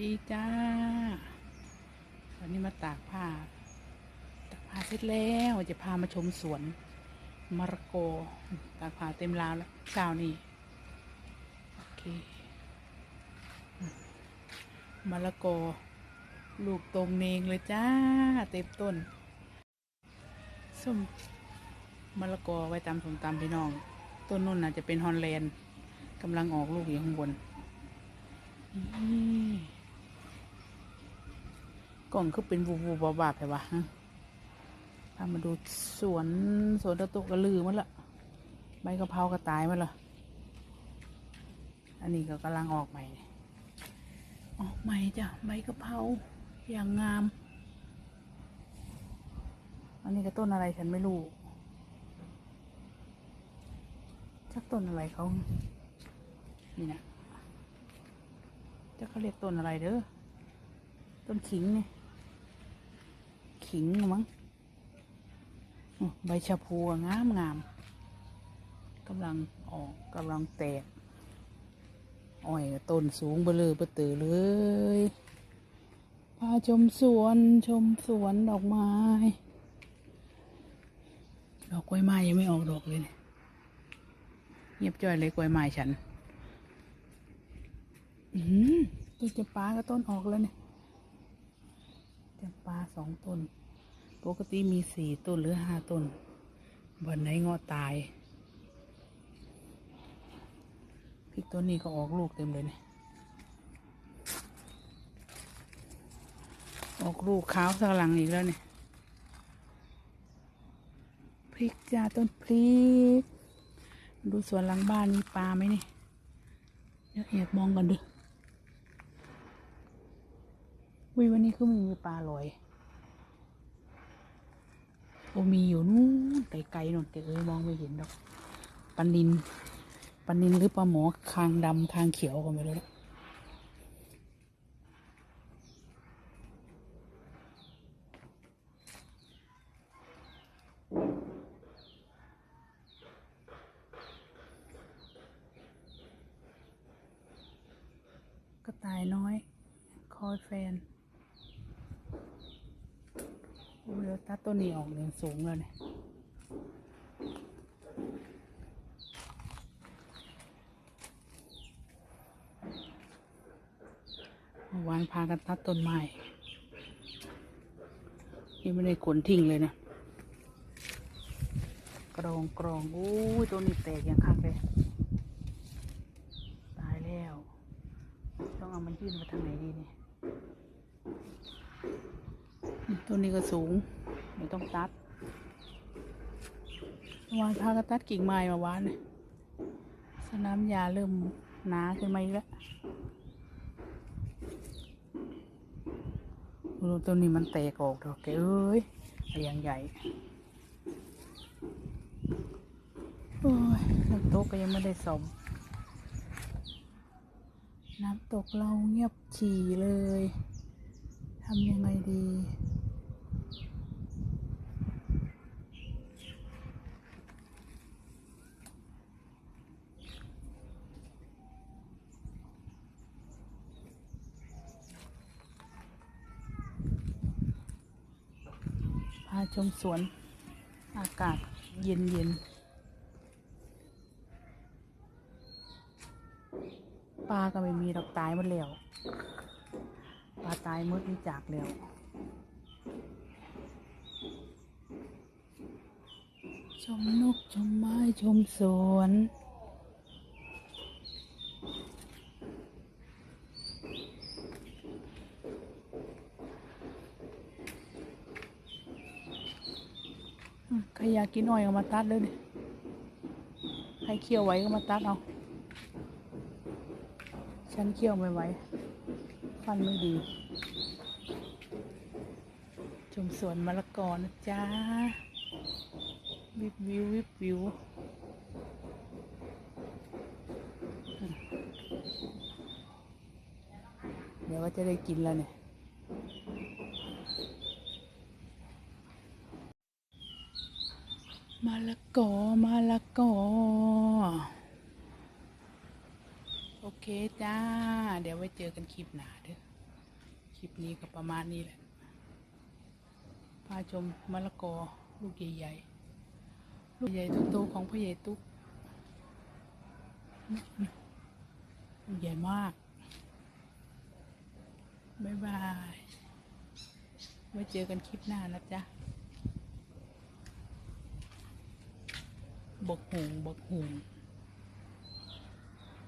ดีจ้า วันนี้มาตากผ้า ตากผ้าเสร็จแล้วจะพามาชมสวนมะระกตากผ้าเต็มราวแล้วเช้านี้โอเคมมะละกลูกตรงเนงเลยจ้า เต็มต้นส้มมะละกอไว้ตำส้มตำพี่น้อง ต้นนุ่นน่ะจะเป็นฮอลแลนด์กำลังออกลูกอยู่ข้างบนนี่ กล่องคือเป็นบูบูบาบาไปวะฮะพามาดูสวนสวนตะตุกระลือมันละใบกะเพรากระตายมันละอันนี้ก็กำลังออกใหม่ ออกใหม่จ้ะใบกะเพราอย่างงาม อันนี้ก็ต้นอะไรฉันไม่รู้ชักต้นอะไรเขานี่นะจะเขาเรียกต้นอะไรเด้อ ต้นขิงเนี่ย ขิงมั้งใบชะพูงามงามกำลังออกกำลังแตกอ้อยต้นสูงเบลอเบตือเลยพาชมสวนชมสวนดอกไม้ ดอกกล้วยไม้ยังไม่ออกดอกเลยเนี่ยเงียบจ้อยเลยกล้วยไม้ฉัน อืมต้นจำปาก็ต้นออกแล้วเนี่ยจำปาสองต้น ปกติมีสี่ต้นหรือห้าต้นวันไหนงาะตายพริกต้นนี้ก็ออกลูกเต็มเลยเนี่ยออกลูกขาวสักหลังอีกแล้วเนี่ยพริกจ้าต้นพริก ดูสวนหลังบ้านมีปลาไหมนี่เดี๋ยวแอบมองกันดูวิวันนี้คือมีปลาลอย โอมีอยู่นู่นไกลๆนู่นแต่เอ้ยมองไม่เห็นดอกปลานินปลานินหรือปลาหมอคางดำคางเขียวก็ไม่รู้ละกระต่ายน้อย คอยแฟนโอ้ ยวตัดต้นนี้ออกเรียงสูงแล้วเนี่ยวานพากันตัดต้นไม้ยังไม่ได้ขนทิ้งเลยนะ กรองกรองโอ้ยต้นนี้แตกอย่างคักเลยตายแล้ว ต้องเอามันยื่นมาทางไหนดีเนี่ยต้นนี้ก็สูง ไม่ต้องตัดวานพากันตัดกิ่งไม้มาวานเนี่ยสนามยาเริ่มหนาขึ้นมาอีกแล้วดูต้นนี้มันแตกออกดอกแกเอ้ยเรียงใหญ่ โอ้ยน้ำตกก็ยังไม่ได้สม น้ำตกเราเงียบฉี่เลย ทำยังไงดีาชมสวน อากาศเย็นเย็นปลาก็ไม่มีดอกตายหมดแล้วปลาตายหมดนี่จากแล้วชมนกชมไม้ชมสวน ใครอยากกินอ้อยก็มาตัดเลยดิใครเคี่ยวไหวก็มาตัดเอา ฉันเคี่ยวไม่ไหวฟันไม่ดี ชมสวนมะละกอนะจ๊ะ วิบวิววิบวิวเดี๋ยวว่าจะได้กินแล้วเนี่ย มะละกอมะละกอ โอเคจ้า เดี๋ยวไว้เจอกันคลิปหน้าเด้อ คลิปนี้ก็ประมาณนี้แหละ พาชมมะละกอลูกใหญ่ๆ ลูกใหญ่โตๆของพ่อใหญ่ตุ๊กลูกใหญ่มาก บ๊ายบาย ไว้เจอกันคลิปหน้านะจ๊ะ บกหุงบกหุง